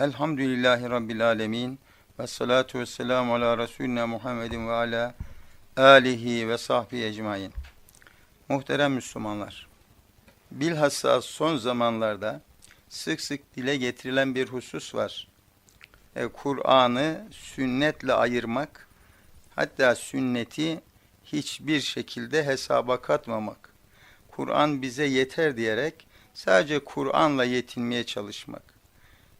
Elhamdülillahi Rabbil Alemin. Ve salatu ve selamu ala Resulüne Muhammedin ve ala alihi ve sahbihi ecmain. Muhterem Müslümanlar, bilhassa son zamanlarda sık sık dile getirilen bir husus var. E, Kur'an'ı sünnetle ayırmak, hatta sünneti hiçbir şekilde hesaba katmamak. Kur'an bize yeter diyerek sadece Kur'an'la yetinmeye çalışmak.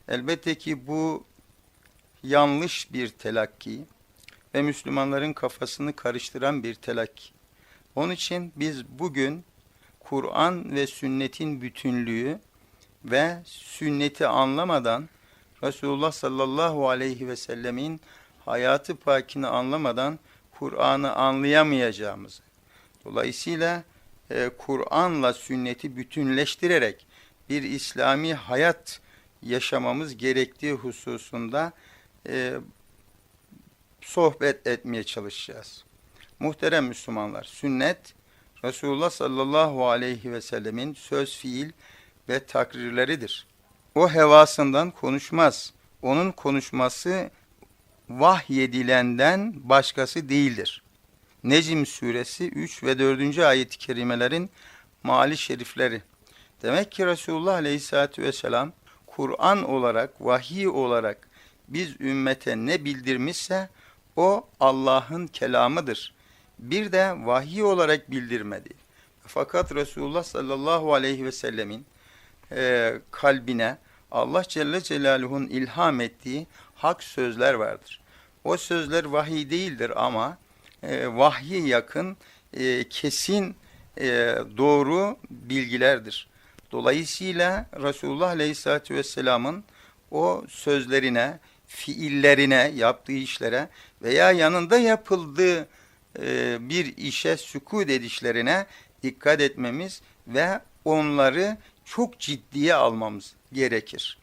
Elbette ki bu yanlış bir telakki ve Müslümanların kafasını karıştıran bir telakki. Onun için biz bugün Kur'an ve sünnetin bütünlüğü ve sünneti anlamadan Resulullah sallallahu aleyhi ve sellemin hayatı pakini anlamadan Kur'an'ı anlayamayacağımızı. Dolayısıyla e, Kur'an'la sünneti bütünleştirerek bir İslami hayat yaşamamız gerektiği hususunda e, sohbet etmeye çalışacağız. Muhterem Müslümanlar, sünnet Resulullah sallallahu aleyhi ve sellemin söz, fiil ve takrirleridir. O hevasından konuşmaz. Onun konuşması vahyedilenden başkası değildir. Necm suresi 3 ve 4. ayet-i kerimelerin mali şerifleri. Demek ki Resulullah aleyhissalatü vesselam Kur'an olarak, vahiy olarak biz ümmete ne bildirmişse o Allah'ın kelamıdır. Bir de vahiy olarak bildirmedi. Fakat Resulullah sallallahu aleyhi ve sellemin e, kalbine Allah Celle Celaluhu'nun ilham ettiği hak sözler vardır. O sözler vahiy değildir ama e, vahye yakın, e, kesin, e, doğru bilgilerdir. Dolayısıyla Resulullah Aleyhisselatü Vesselam'ın o sözlerine, fiillerine, yaptığı işlere veya yanında yapıldığı e, bir işe sükut edişlerine dikkat etmemiz ve onları çok ciddiye almamız gerekir.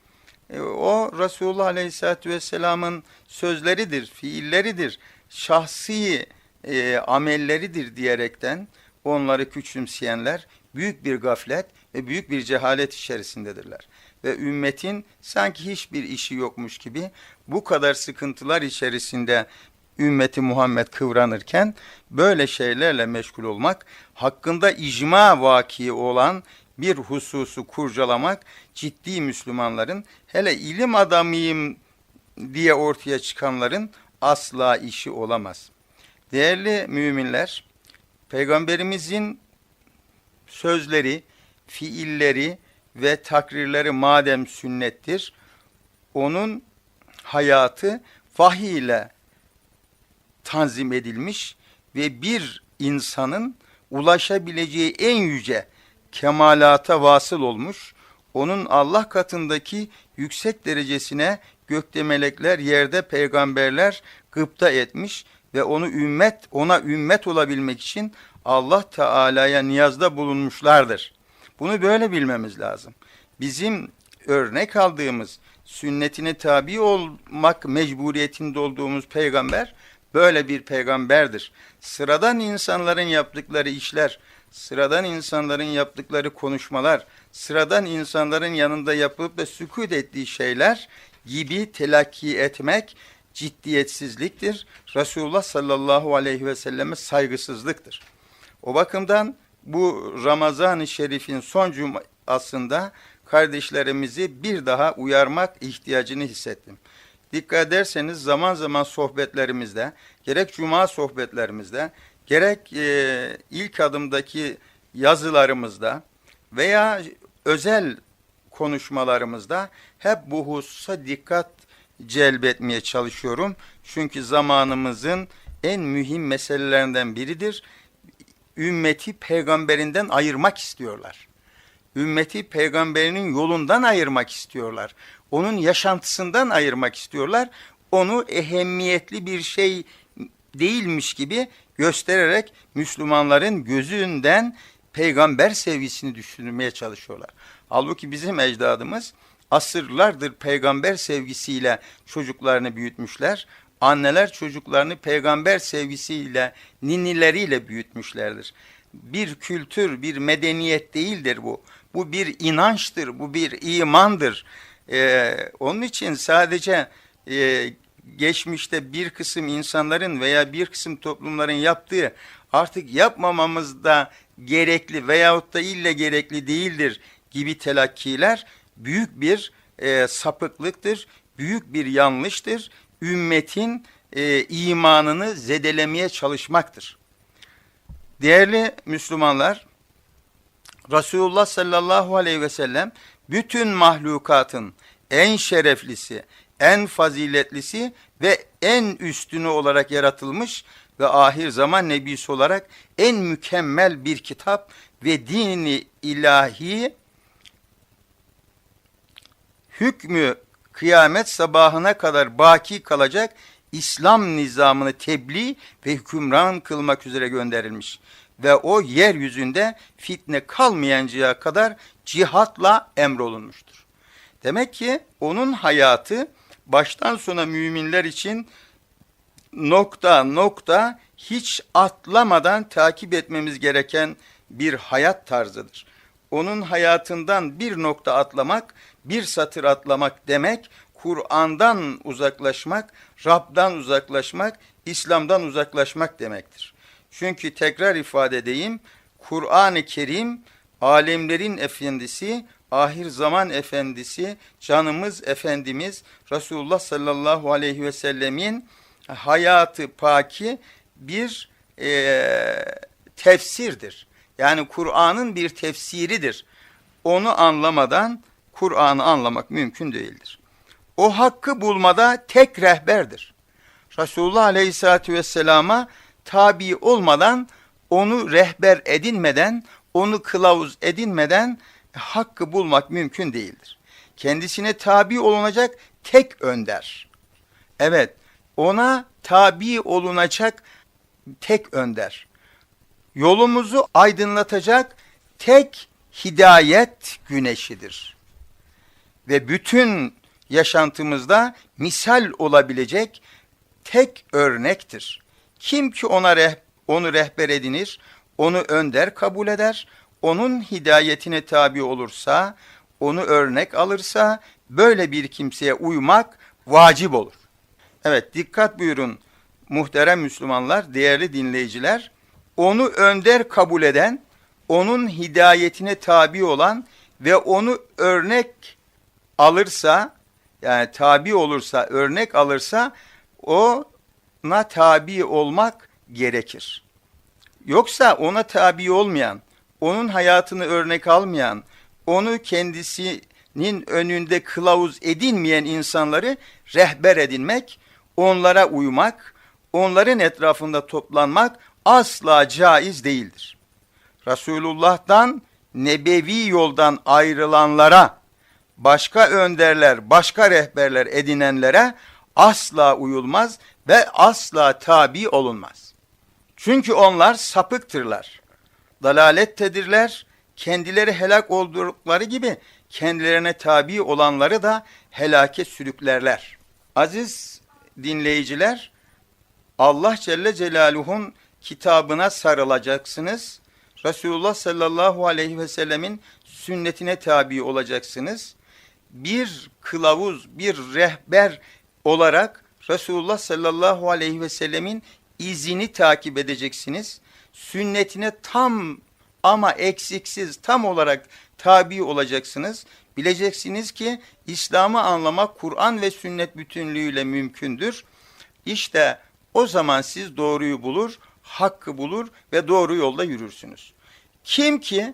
E, o Resulullah Aleyhisselatü Vesselam'ın sözleridir, fiilleridir, şahsi e, amelleridir diyerekten onları küçümseyenler büyük bir gaflet ve büyük bir cehalet içerisindedirler. Ve ümmetin sanki hiçbir işi yokmuş gibi bu kadar sıkıntılar içerisinde ümmeti Muhammed kıvranırken böyle şeylerle meşgul olmak, hakkında icma vaki olan bir hususu kurcalamak ciddi Müslümanların hele ilim adamıyım diye ortaya çıkanların asla işi olamaz. Değerli müminler, Peygamberimizin sözleri, fiilleri ve takrirleri madem sünnettir, onun hayatı vahiy ile tanzim edilmiş ve bir insanın ulaşabileceği en yüce kemalata vasıl olmuş, onun Allah katındaki yüksek derecesine gökte melekler, yerde peygamberler gıpta etmiş ve onu ümmet, ona ümmet olabilmek için Allah Teala'ya niyazda bulunmuşlardır. Bunu böyle bilmemiz lazım. Bizim örnek aldığımız, sünnetine tabi olmak mecburiyetinde olduğumuz peygamber böyle bir peygamberdir. Sıradan insanların yaptıkları işler, sıradan insanların yaptıkları konuşmalar, sıradan insanların yanında yapıp da sükut ettiği şeyler gibi telakki etmek ciddiyetsizliktir. Resulullah sallallahu aleyhi ve selleme saygısızlıktır. O bakımdan bu Ramazan-ı Şerif'in son cumasında kardeşlerimizi bir daha uyarmak ihtiyacını hissettim. Dikkat ederseniz zaman zaman sohbetlerimizde, gerek cuma sohbetlerimizde, gerek e, ilk adımdaki yazılarımızda veya özel konuşmalarımızda hep bu hususa dikkat celbetmeye çalışıyorum. Çünkü zamanımızın en mühim meselelerinden biridir. Ümmeti peygamberinden ayırmak istiyorlar. Ümmeti peygamberinin yolundan ayırmak istiyorlar. Onun yaşantısından ayırmak istiyorlar. Onu ehemmiyetli bir şey değilmiş gibi göstererek Müslümanların gözünden peygamber sevgisini düşürmeye çalışıyorlar. Halbuki bizim ecdadımız asırlardır peygamber sevgisiyle çocuklarını büyütmüşler. Anneler çocuklarını peygamber sevgisiyle, ninileriyle büyütmüşlerdir. Bir kültür, bir medeniyet değildir bu. Bu bir inançtır, bu bir imandır. E, onun için sadece e, geçmişte bir kısım insanların veya bir kısım toplumların yaptığı artık yapmamamız da gerekli veyahut da ille gerekli değildir gibi telakkiler büyük bir e, sapıklıktır, büyük bir yanlıştır. Ümmetin e, imanını zedelemeye çalışmaktır. Değerli Müslümanlar, Resulullah sallallahu aleyhi ve sellem bütün mahlukatın en şereflisi, en faziletlisi ve en üstünü olarak yaratılmış ve ahir zaman nebisi olarak en mükemmel bir kitap ve dini ilahi hükmü kıyamet sabahına kadar baki kalacak İslam nizamını tebliğ ve hükümran kılmak üzere gönderilmiş ve o yeryüzünde fitne kalmayancaya kadar cihatla emrolunmuştur. Demek ki onun hayatı baştan sona müminler için nokta nokta hiç atlamadan takip etmemiz gereken bir hayat tarzıdır. Onun hayatından bir nokta atlamak, bir satır atlamak demek, Kur'an'dan uzaklaşmak, Rab'dan uzaklaşmak, İslam'dan uzaklaşmak demektir. Çünkü tekrar ifade edeyim, Kur'an-ı Kerim alemlerin efendisi, ahir zaman efendisi, canımız efendimiz Resulullah sallallahu aleyhi ve sellemin hayatı paki bir e, tefsirdir. Yani Kur'an'ın bir tefsiridir. Onu anlamadan Kur'an'ı anlamak mümkün değildir. O hakkı bulmada tek rehberdir. Resulullah aleyhissalatü vesselama tabi olmadan, onu rehber edinmeden, onu kılavuz edinmeden hakkı bulmak mümkün değildir. Kendisine tabi olunacak tek önder. Evet, ona tabi olunacak tek önder. Yolumuzu aydınlatacak tek hidayet güneşidir. Ve bütün yaşantımızda misal olabilecek tek örnektir. Kim ki ona reh, onu rehber edinir, onu önder kabul eder, onun hidayetine tabi olursa, onu örnek alırsa böyle bir kimseye uymak vacip olur. Evet dikkat buyurun muhterem Müslümanlar, değerli dinleyiciler. Onu önder kabul eden, onun hidayetine tabi olan ve onu örnek alırsa, yani tabi olursa, örnek alırsa ona tabi olmak gerekir. Yoksa ona tabi olmayan, onun hayatını örnek almayan, onu kendisinin önünde kılavuz edinmeyen insanları rehber edinmek, onlara uymak, onların etrafında toplanmak asla caiz değildir. Resulullah'tan nebevi yoldan ayrılanlara, başka önderler, başka rehberler edinenlere asla uyulmaz ve asla tabi olunmaz. Çünkü onlar sapıktırlar, dalalettedirler, kendileri helak oldukları gibi kendilerine tabi olanları da helake sürüklerler. Aziz dinleyiciler, Allah Celle Celaluhu'nun kitabına sarılacaksınız. Resulullah sallallahu aleyhi ve sellemin sünnetine tabi olacaksınız. Bir kılavuz, bir rehber olarak Resulullah sallallahu aleyhi ve sellemin izini takip edeceksiniz. Sünnetine tam ama eksiksiz tam olarak tabi olacaksınız. Bileceksiniz ki İslam'ı anlamak Kur'an ve sünnet bütünlüğüyle mümkündür. İşte o zaman siz doğruyu bulur, hakkı bulur ve doğru yolda yürürsünüz. Kim ki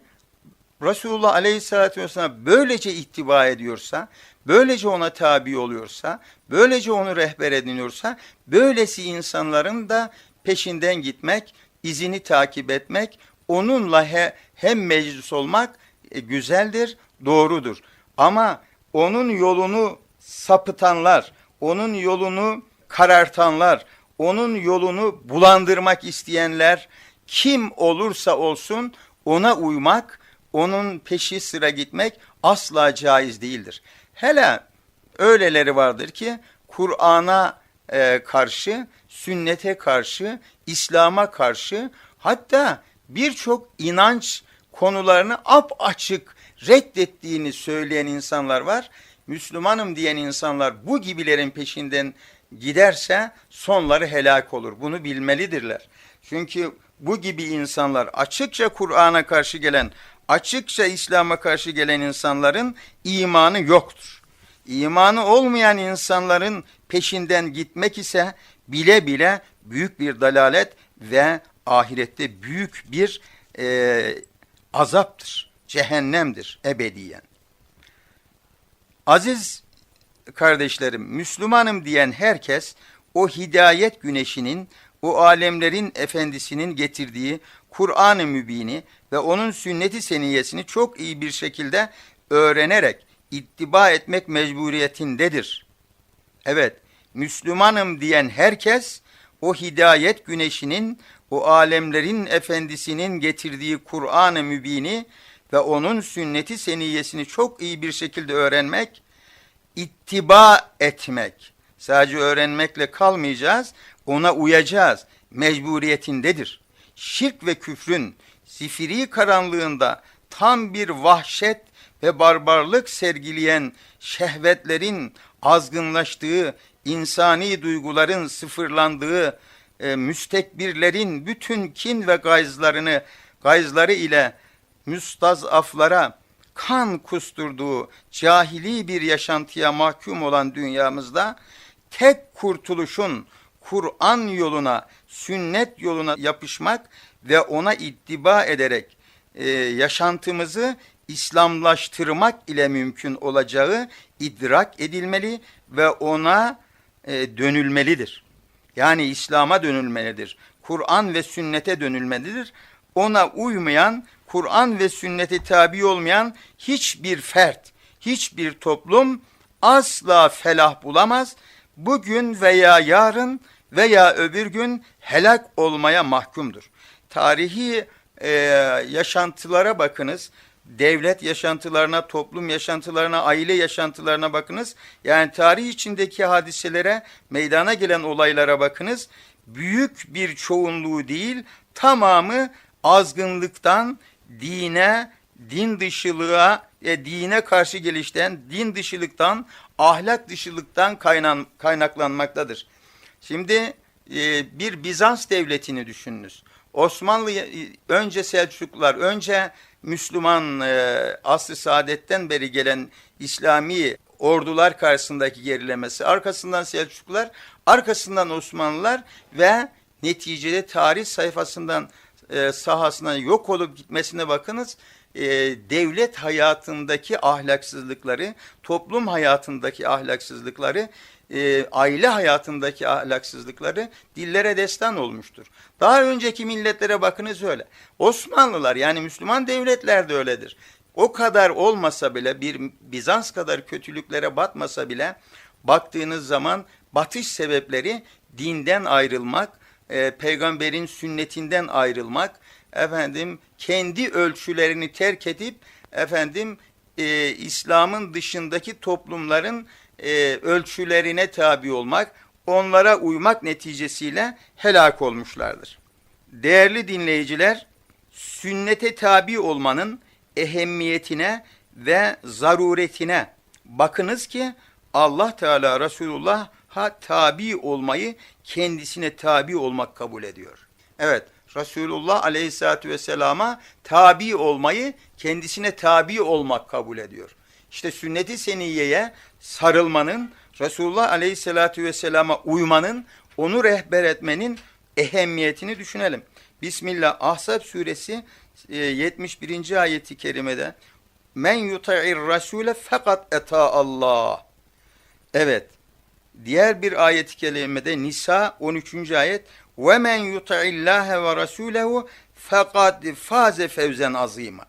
Resulullah Aleyhisselatü Vesselam böylece ittiba ediyorsa, böylece ona tabi oluyorsa, böylece onu rehber ediniyorsa, böylesi insanların da peşinden gitmek, izini takip etmek, onunla he, hem meclis olmak e, güzeldir, doğrudur. Ama onun yolunu sapıtanlar, onun yolunu karartanlar, onun yolunu bulandırmak isteyenler kim olursa olsun ona uymak, onun peşi sıra gitmek asla caiz değildir. Hele öyleleri vardır ki Kur'an'a e, karşı, sünnete karşı, İslam'a karşı hatta birçok inanç konularını ap açık reddettiğini söyleyen insanlar var Müslümanım diyen insanlar bu gibilerin peşinden giderse sonları helak olur. Bunu bilmelidirler. Çünkü bu gibi insanlar açıkça Kur'an'a karşı gelen, açıkça İslam'a karşı gelen insanların imanı yoktur. İmanı olmayan insanların peşinden gitmek ise bile bile büyük bir dalalet ve ahirette büyük bir e, azaptır, cehennemdir ebediyen. Aziz kardeşlerim, Müslümanım diyen herkes o hidayet güneşinin, o alemlerin efendisinin getirdiği Kur'an-ı Mübini ve onun sünneti seniyesini çok iyi bir şekilde öğrenerek ittiba etmek mecburiyetindedir. Evet, Müslümanım diyen herkes o hidayet güneşinin, o alemlerin efendisinin getirdiği Kur'an-ı Mübini ve onun sünneti seniyesini çok iyi bir şekilde öğrenmek, ittiba etmek. Sadece öğrenmekle kalmayacağız, ona uyacağız. Mecburiyetindedir. Şirk ve küfrün zifiri karanlığında tam bir vahşet ve barbarlık sergileyen şehvetlerin azgınlaştığı, insani duyguların sıfırlandığı, e, müstekbirlerin bütün kin ve gayzlarını, gayzları ile müstazaflara kan kusturduğu cahili bir yaşantıya mahkum olan dünyamızda tek kurtuluşun Kur'an yoluna, sünnet yoluna yapışmak ve ona ittiba ederek e, yaşantımızı İslamlaştırmak ile mümkün olacağı idrak edilmeli ve ona e, dönülmelidir. Yani İslam'a dönülmelidir. Kur'an ve sünnete dönülmelidir. Ona uymayan, Kur'an ve sünnete tabi olmayan hiçbir fert, hiçbir toplum asla felah bulamaz. Bugün veya yarın veya öbür gün helak olmaya mahkumdur. Tarihi e, yaşantılara bakınız devlet yaşantılarına, toplum yaşantılarına, aile yaşantılarına bakınız. Yani tarih içindeki hadiselere, meydana gelen olaylara bakınız. Büyük bir çoğunluğu değil, tamamı azgınlıktan dine, din dışılığa, e, dine karşı gelişten, din dışılıktan, ahlak dışılıktan kaynan, kaynaklanmaktadır. Şimdi e, bir Bizans devletini düşününüz. Osmanlı önce Selçuklular, önce Müslüman e, asr-ı saadetten beri gelen İslami ordular karşısındaki gerilemesi, arkasından Selçuklular, arkasından Osmanlılar ve neticede tarih sayfasından e, sahasından yok olup gitmesine bakınız. E, devlet hayatındaki ahlaksızlıkları, toplum hayatındaki ahlaksızlıkları e, aile hayatındaki ahlaksızlıkları dillere destan olmuştur. Daha önceki milletlere bakınız öyle. Osmanlılar yani Müslüman devletler de öyledir. O kadar olmasa bile bir Bizans kadar kötülüklere batmasa bile baktığınız zaman batış sebepleri dinden ayrılmak, e, peygamberin sünnetinden ayrılmak, efendim kendi ölçülerini terk edip efendim e, İslam'ın dışındaki toplumların e, ölçülerine tabi olmak, onlara uymak neticesiyle helak olmuşlardır. Değerli dinleyiciler, sünnete tabi olmanın ehemmiyetine ve zaruretine bakınız ki Allah Teala Resulullah'a tabi olmayı kendisine tabi olmak kabul ediyor. Evet, Resulullah Aleyhisselatü Vesselam'a tabi olmayı kendisine tabi olmak kabul ediyor. İşte sünnet-i seniyeye sarılmanın, Resulullah Aleyhisselatü Vesselam'a uymanın, onu rehber etmenin ehemmiyetini düşünelim. Bismillah Ahzab suresi 71. E, ayeti kerimede Men yuta'ir rasule fakat eta Allah. Evet. Diğer bir ayet-i kerimede Nisa 13. ayet ve men yuta'illâhe ve rasûlehu fakat faze fevzen azîmâ.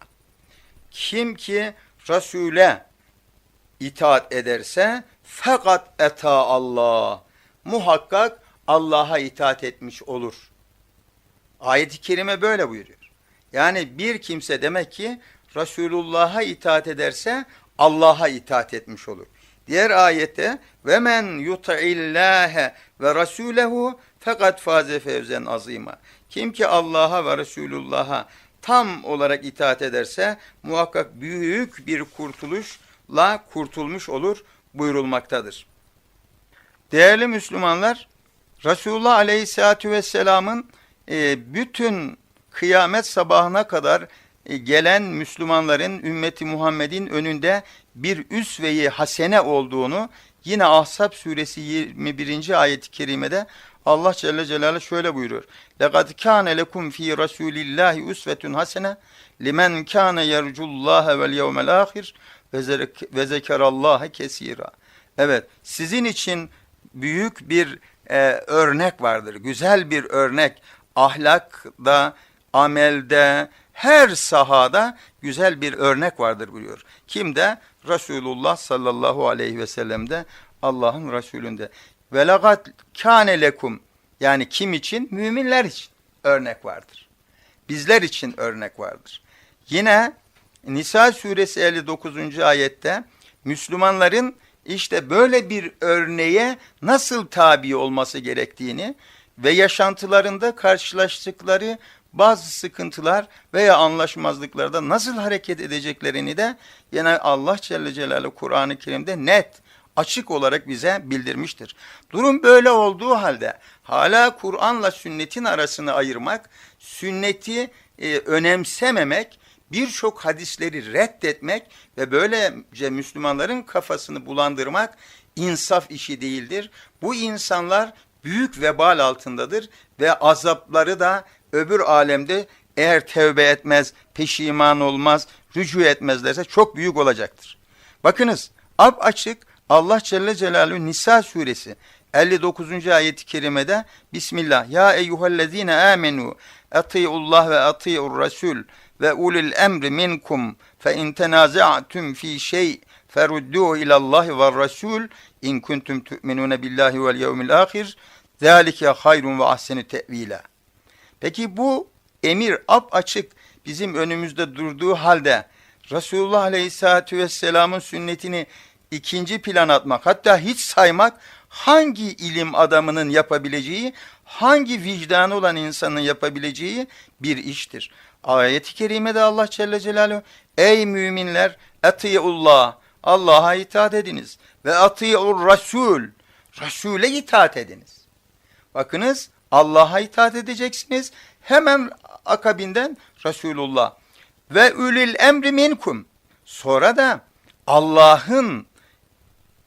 Kim ki Resul'e itaat ederse fakat eta Allah. Muhakkak Allah'a itaat etmiş olur. Ayet-i kerime böyle buyuruyor. Yani bir kimse demek ki Resulullah'a itaat ederse Allah'a itaat etmiş olur. Diğer ayette ve men yut'illâhe ve rasûlehu fakat faze fevzen azîmâ. Kim ki Allah'a ve Resulullah'a tam olarak itaat ederse muhakkak büyük bir kurtuluş la kurtulmuş olur buyurulmaktadır. Değerli Müslümanlar, Resulullah Aleyhisselatü Vesselam'ın e, bütün kıyamet sabahına kadar e, gelen Müslümanların ümmeti Muhammed'in önünde bir üsve-i hasene olduğunu yine Ahzab suresi 21. ayet-i kerimede Allah Celle Celaluhu şöyle buyuruyor. لَقَدْ كَانَ لَكُمْ ف۪ي رَسُولِ اللّٰهِ اُسْوَةٌ حَسَنَةٌ لِمَنْ كَانَ يَرْجُ اللّٰهَ وَالْيَوْمَ الْآخِرِ ve zekerallaha kesira. Evet, sizin için büyük bir e, örnek vardır. Güzel bir örnek. Ahlakda, amelde, her sahada güzel bir örnek vardır buyuruyor. Kimde? Resulullah sallallahu aleyhi ve sellem'de Allah'ın Resulünde. Ve lagat kâne lekum yani kim için? Müminler için örnek vardır. Bizler için örnek vardır. Yine Nisa suresi 59. ayette Müslümanların işte böyle bir örneğe nasıl tabi olması gerektiğini ve yaşantılarında karşılaştıkları bazı sıkıntılar veya anlaşmazlıklarda nasıl hareket edeceklerini de yine Allah Celle Celaluhu Kur'an-ı Kerim'de net, açık olarak bize bildirmiştir. Durum böyle olduğu halde hala Kur'an'la sünnetin arasını ayırmak, sünneti e, önemsememek, birçok hadisleri reddetmek ve böylece Müslümanların kafasını bulandırmak insaf işi değildir. Bu insanlar büyük vebal altındadır ve azapları da öbür alemde eğer tevbe etmez, peşiman olmaz, rücu etmezlerse çok büyük olacaktır. Bakınız ap açık Allah Celle Celaluhu Nisa suresi 59. ayeti kerimede Bismillah ya eyyühellezine amenu ati'ullah ve ati'ur rasul ve ulil emri minkum fe in tenazatum fi şey ferudduhu ilallahi ve rasul in kuntum tu'minune billahi vel yevmil ahir zalike hayrun ve ahsenu te'vila. Peki bu emir ap açık bizim önümüzde durduğu halde Resulullah Aleyhisselatü Vesselam'ın sünnetini ikinci plan atmak hatta hiç saymak hangi ilim adamının yapabileceği, hangi vicdanı olan insanın yapabileceği bir iştir. Ayet-i kerimede Allah Celle Celaluhu ey müminler etiullah Allah'a itaat ediniz ve atiur rasul Resul'e itaat ediniz. Bakınız Allah'a itaat edeceksiniz. Hemen akabinden Resulullah ve ülül emri minkum. Sonra da Allah'ın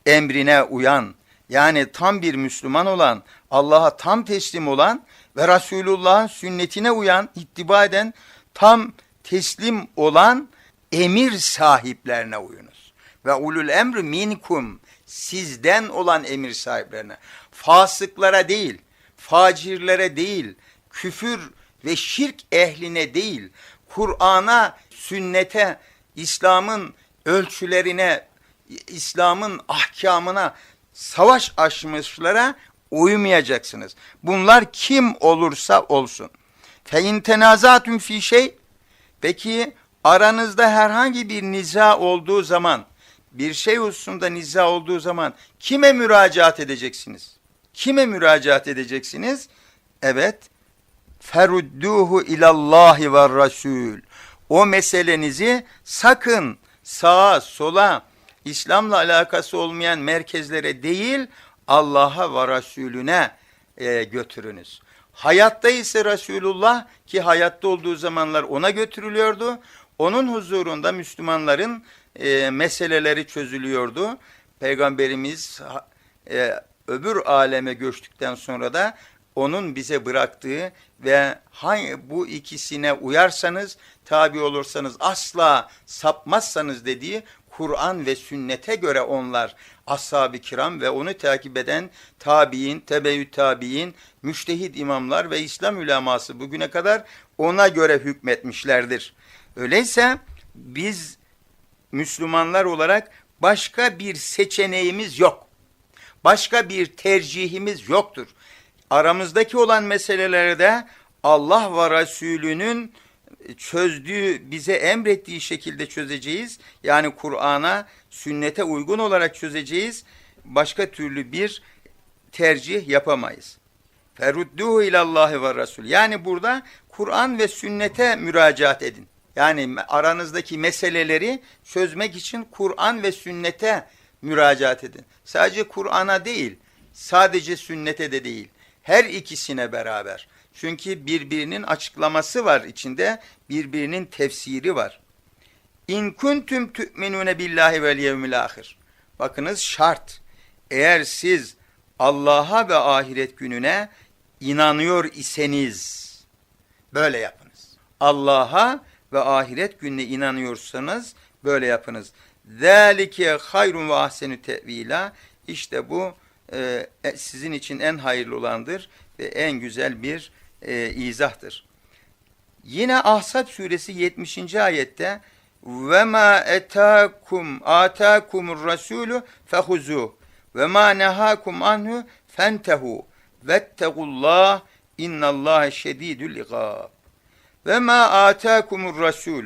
emrine uyan yani tam bir Müslüman olan, Allah'a tam teslim olan ve Resulullah'ın sünnetine uyan, ittiba eden, tam teslim olan emir sahiplerine uyunuz. Ve ulul emri minkum sizden olan emir sahiplerine. Fasıklara değil, facirlere değil, küfür ve şirk ehline değil, Kur'an'a, sünnete, İslam'ın ölçülerine, İslam'ın ahkamına, savaş açmışlara uymayacaksınız. Bunlar kim olursa olsun. Fe in tenazatun fi şey Peki aranızda herhangi bir niza olduğu zaman, bir şey hususunda niza olduğu zaman kime müracaat edeceksiniz? Kime müracaat edeceksiniz? Evet, ferudduhu ilallahi ve rasul. O meselenizi sakın sağa sola İslam'la alakası olmayan merkezlere değil Allah'a ve Resulüne e, götürünüz. Hayatta ise Resulullah ki hayatta olduğu zamanlar ona götürülüyordu. Onun huzurunda Müslümanların e, meseleleri çözülüyordu. Peygamberimiz e, öbür aleme göçtükten sonra da onun bize bıraktığı ve hangi bu ikisine uyarsanız, tabi olursanız, asla sapmazsanız dediği Kur'an ve sünnete göre onlar ashab-ı kiram ve onu takip eden tabi'in, tebeyyü tabi'in, müştehid imamlar ve İslam üleması bugüne kadar ona göre hükmetmişlerdir. Öyleyse biz Müslümanlar olarak başka bir seçeneğimiz yok. Başka bir tercihimiz yoktur. Aramızdaki olan meselelerde Allah ve Resulünün çözdüğü, bize emrettiği şekilde çözeceğiz. Yani Kur'an'a, sünnete uygun olarak çözeceğiz. Başka türlü bir tercih yapamayız. Ferudduhu ilallahi ve Resul. Yani burada Kur'an ve sünnete müracaat edin. Yani aranızdaki meseleleri çözmek için Kur'an ve sünnete müracaat edin. Sadece Kur'an'a değil, sadece sünnete de değil. Her ikisine beraber. Çünkü birbirinin açıklaması var içinde, birbirinin tefsiri var. İn kuntum tu'minune billahi vel yevmil ahir. Bakınız şart. Eğer siz Allah'a ve ahiret gününe inanıyor iseniz böyle yapınız. Allah'a ve ahiret gününe inanıyorsanız böyle yapınız. Zalike hayrun ve ahsenü tevila. İşte bu e, sizin için en hayırlı olandır ve en güzel bir e, izahtır. Yine Ahzab suresi 70. ayette ve ma etakum atakumur rasulü fehuzu ve ma nehakum anhu fentehu vettegullah innallâhe şedîdül ikâb. Ve ma atakumur rasul.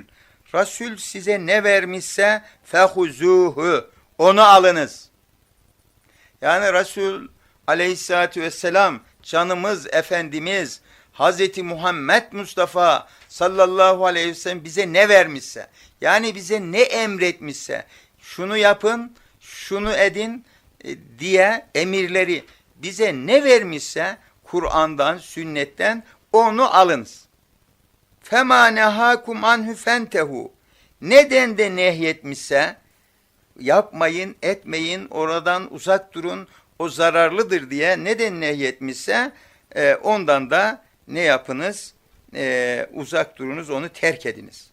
Rasul size ne vermişse fehuzuhu. Onu alınız. Yani Resul aleyhissalatü vesselam canımız, efendimiz, Hazreti Muhammed Mustafa sallallahu aleyhi ve sellem bize ne vermişse, yani bize ne emretmişse, şunu yapın, şunu edin e, diye emirleri bize ne vermişse Kur'an'dan, sünnetten onu alınız. Fema nehakum anhu fentehu. Neden de nehyetmişse yapmayın, etmeyin, oradan uzak durun, o zararlıdır diye neden nehyetmişse e, ondan da ne yapınız? E, uzak durunuz, onu terk ediniz.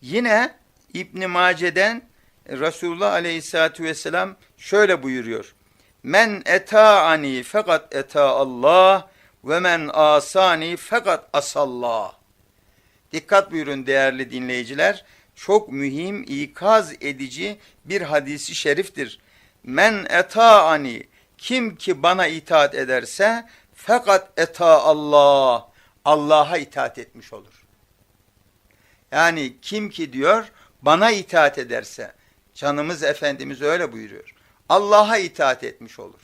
Yine İbn Mace'den Resulullah Aleyhisselatü Vesselam şöyle buyuruyor. Men eta'ani fakat eta Allah ve men asani fakat asallah. Dikkat buyurun değerli dinleyiciler. Çok mühim, ikaz edici bir hadisi şeriftir. Men eta'ani kim ki bana itaat ederse fakat eta Allah Allah'a itaat etmiş olur. Yani kim ki diyor bana itaat ederse canımız Efendimiz öyle buyuruyor. Allah'a itaat etmiş olur.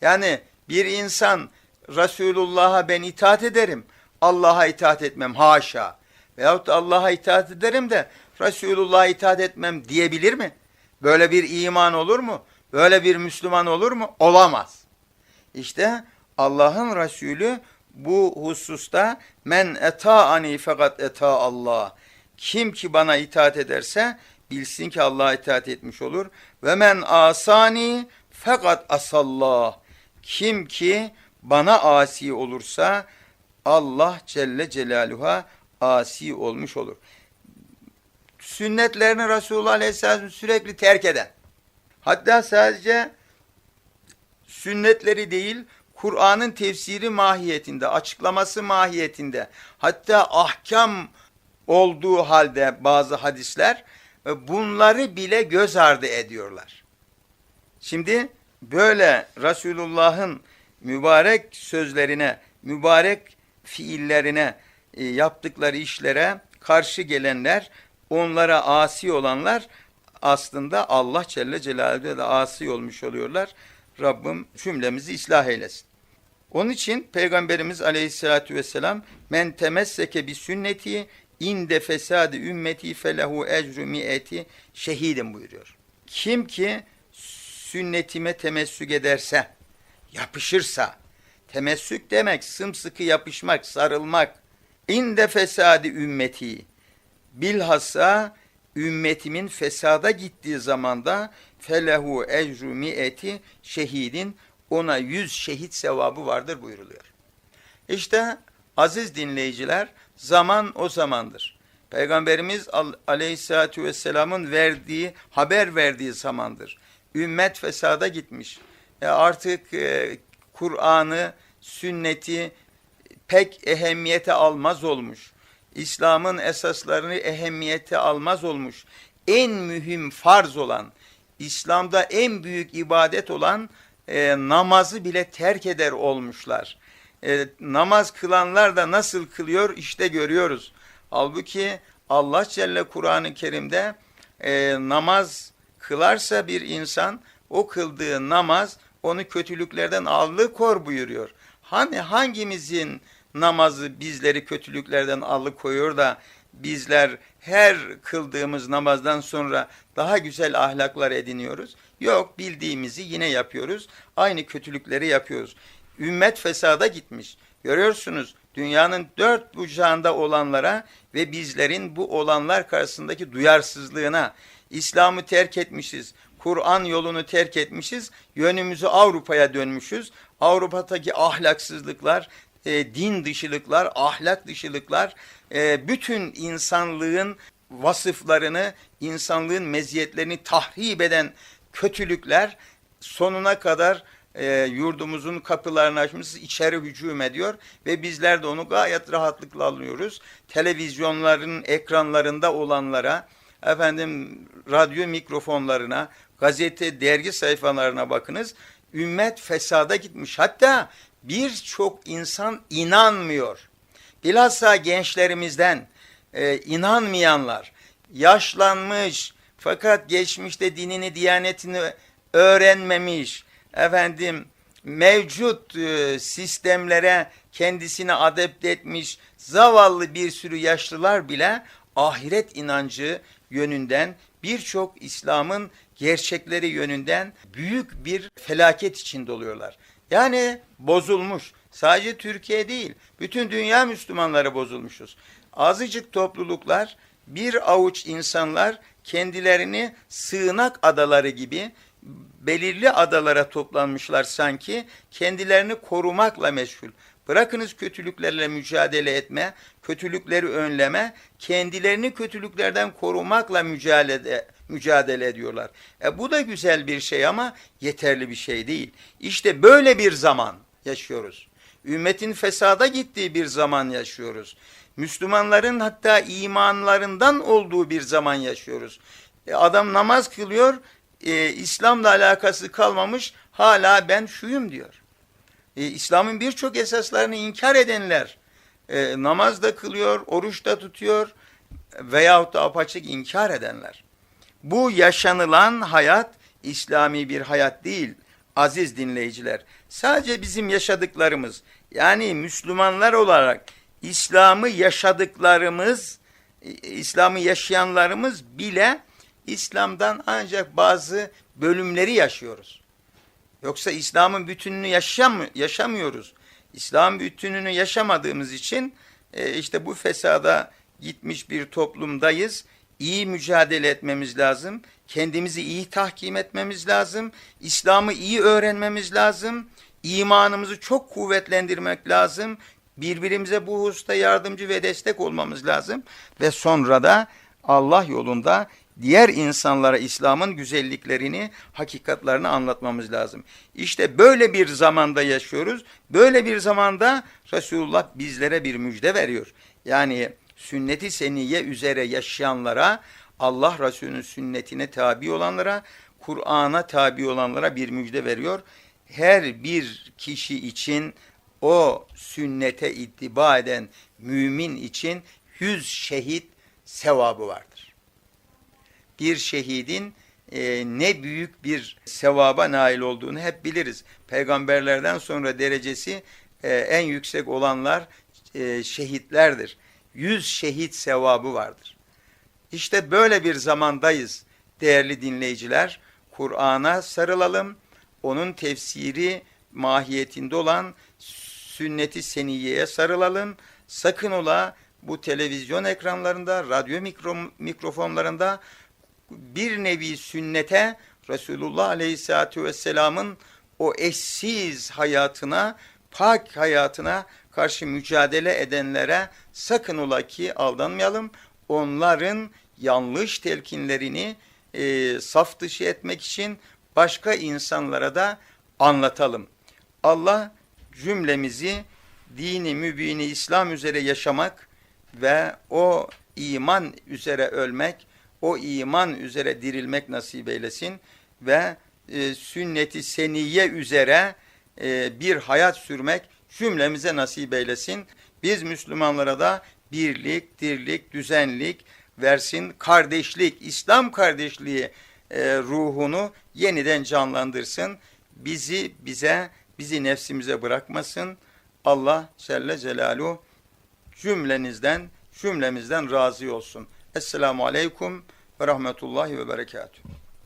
Yani bir insan Resulullah'a ben itaat ederim, Allah'a itaat etmem haşa. Veyahut Allah'a itaat ederim de Resulullah'a itaat etmem diyebilir mi? Böyle bir iman olur mu? Böyle bir Müslüman olur mu? Olamaz. İşte Allah'ın Resulü bu hususta men eta'ani fakat eta Allah. Kim ki bana itaat ederse bilsin ki Allah'a itaat etmiş olur. Ve men asani fakat asallah. Kim ki bana asi olursa Allah Celle Celaluhu'ya asi olmuş olur. Sünnetlerini Resulullah Aleyhisselam sürekli terk eden. Hatta sadece sünnetleri değil, Kur'an'ın tefsiri mahiyetinde, açıklaması mahiyetinde, hatta ahkam olduğu halde bazı hadisler bunları bile göz ardı ediyorlar. Şimdi böyle Resulullah'ın mübarek sözlerine, mübarek fiillerine, e, yaptıkları işlere karşı gelenler, onlara asi olanlar aslında Allah Celle Celaluhu'ya da asi olmuş oluyorlar. Rabbim cümlemizi ıslah eylesin. Onun için Peygamberimiz Aleyhisselatü vesselam men temesseke bi sünneti inde fesadi ümmeti felehu ecru mi'eti şehidin buyuruyor. Kim ki sünnetime temessük ederse, yapışırsa, temessük demek sımsıkı yapışmak, sarılmak, inde fesadi ümmeti, bilhassa ümmetimin fesada gittiği zamanda felehu ecru mi'eti şehidin ona yüz şehit sevabı vardır buyuruluyor. İşte aziz dinleyiciler zaman o zamandır. Peygamberimiz aleyhissalatü vesselamın verdiği, haber verdiği zamandır. Ümmet fesada gitmiş. E artık e, Kur'an'ı, sünneti pek ehemmiyete almaz olmuş. İslam'ın esaslarını ehemmiyete almaz olmuş. En mühim farz olan, İslam'da en büyük ibadet olan e, namazı bile terk eder olmuşlar e, namaz kılanlar da nasıl kılıyor işte görüyoruz. Halbuki Allah Celle Kur'an-ı Kerim'de e, namaz kılarsa bir insan o kıldığı namaz onu kötülüklerden alıkor buyuruyor. Hani hangimizin namazı bizleri kötülüklerden alıkoyuyor da bizler her kıldığımız namazdan sonra daha güzel ahlaklar ediniyoruz. Yok bildiğimizi yine yapıyoruz. Aynı kötülükleri yapıyoruz. Ümmet fesada gitmiş. Görüyorsunuz dünyanın dört bucağında olanlara ve bizlerin bu olanlar karşısındaki duyarsızlığına, İslam'ı terk etmişiz, Kur'an yolunu terk etmişiz, yönümüzü Avrupa'ya dönmüşüz. Avrupa'daki ahlaksızlıklar, e, din dışılıklar, ahlak dışılıklar, e, bütün insanlığın vasıflarını, insanlığın meziyetlerini tahrip eden kötülükler sonuna kadar e, yurdumuzun kapılarını açmışız, içeri hücum ediyor ve bizler de onu gayet rahatlıkla alıyoruz. Televizyonların ekranlarında olanlara, efendim radyo mikrofonlarına, gazete, dergi sayfalarına bakınız. Ümmet fesada gitmiş. Hatta birçok insan inanmıyor. Bilhassa gençlerimizden e, inanmayanlar, yaşlanmış fakat geçmişte dinini, diyanetini öğrenmemiş, efendim mevcut e, sistemlere kendisini adept etmiş zavallı bir sürü yaşlılar bile ahiret inancı yönünden birçok İslam'ın gerçekleri yönünden büyük bir felaket içinde oluyorlar. Yani bozulmuş. Sadece Türkiye değil, bütün dünya Müslümanları bozulmuşuz. Azıcık topluluklar, bir avuç insanlar kendilerini sığınak adaları gibi belirli adalara toplanmışlar sanki kendilerini korumakla meşgul. Bırakınız kötülüklerle mücadele etme, kötülükleri önleme, kendilerini kötülüklerden korumakla mücadele, mücadele ediyorlar. E bu da güzel bir şey ama yeterli bir şey değil. İşte böyle bir zaman yaşıyoruz. Ümmetin fesada gittiği bir zaman yaşıyoruz. Müslümanların hatta imanlarından olduğu bir zaman yaşıyoruz. E adam namaz kılıyor, e, İslam'la alakası kalmamış, hala ben şuyum diyor. E, İslam'ın birçok esaslarını inkar edenler e, namaz da kılıyor, oruç da tutuyor veyahut da apaçık inkar edenler. Bu yaşanılan hayat İslami bir hayat değil aziz dinleyiciler. Sadece bizim yaşadıklarımız yani Müslümanlar olarak İslam'ı yaşadıklarımız, İslam'ı yaşayanlarımız bile İslam'dan ancak bazı bölümleri yaşıyoruz. Yoksa İslam'ın bütününü yaşam, yaşamıyoruz. İslam bütününü yaşamadığımız için e, işte bu fesada gitmiş bir toplumdayız. İyi mücadele etmemiz lazım. Kendimizi iyi tahkim etmemiz lazım. İslam'ı iyi öğrenmemiz lazım. İmanımızı çok kuvvetlendirmek lazım. Birbirimize bu hususta yardımcı ve destek olmamız lazım. Ve sonra da Allah yolunda diğer insanlara İslam'ın güzelliklerini, hakikatlerini anlatmamız lazım. İşte böyle bir zamanda yaşıyoruz. Böyle bir zamanda Resulullah bizlere bir müjde veriyor. Yani sünneti seniye üzere yaşayanlara, Allah Resulü'nün sünnetine tabi olanlara, Kur'an'a tabi olanlara bir müjde veriyor. Her bir kişi için o sünnete ittiba eden mümin için yüz şehit sevabı vardır bir şehidin e, ne büyük bir sevaba nail olduğunu hep biliriz. Peygamberlerden sonra derecesi e, en yüksek olanlar e, şehitlerdir. Yüz şehit sevabı vardır. İşte böyle bir zamandayız değerli dinleyiciler. Kur'an'a sarılalım. Onun tefsiri mahiyetinde olan sünneti seniyeye sarılalım. Sakın ola bu televizyon ekranlarında, radyo mikro, mikrofonlarında bir nevi sünnete Resulullah Aleyhisselatü Vesselam'ın o eşsiz hayatına, pak hayatına karşı mücadele edenlere sakın ola ki aldanmayalım. Onların yanlış telkinlerini e, saf dışı etmek için başka insanlara da anlatalım. Allah cümlemizi dini mübini İslam üzere yaşamak ve o iman üzere ölmek, o iman üzere dirilmek nasip eylesin ve e, sünneti seniye üzere e, bir hayat sürmek cümlemize nasip eylesin. Biz Müslümanlara da birlik, dirlik, düzenlik versin, kardeşlik, İslam kardeşliği e, ruhunu yeniden canlandırsın. Bizi bize, bizi nefsimize bırakmasın. Allah Celle Celaluhu cümlenizden cümlemizden razı olsun. Esselamu Aleyküm ve Rahmetullahi ve Berekatuhu.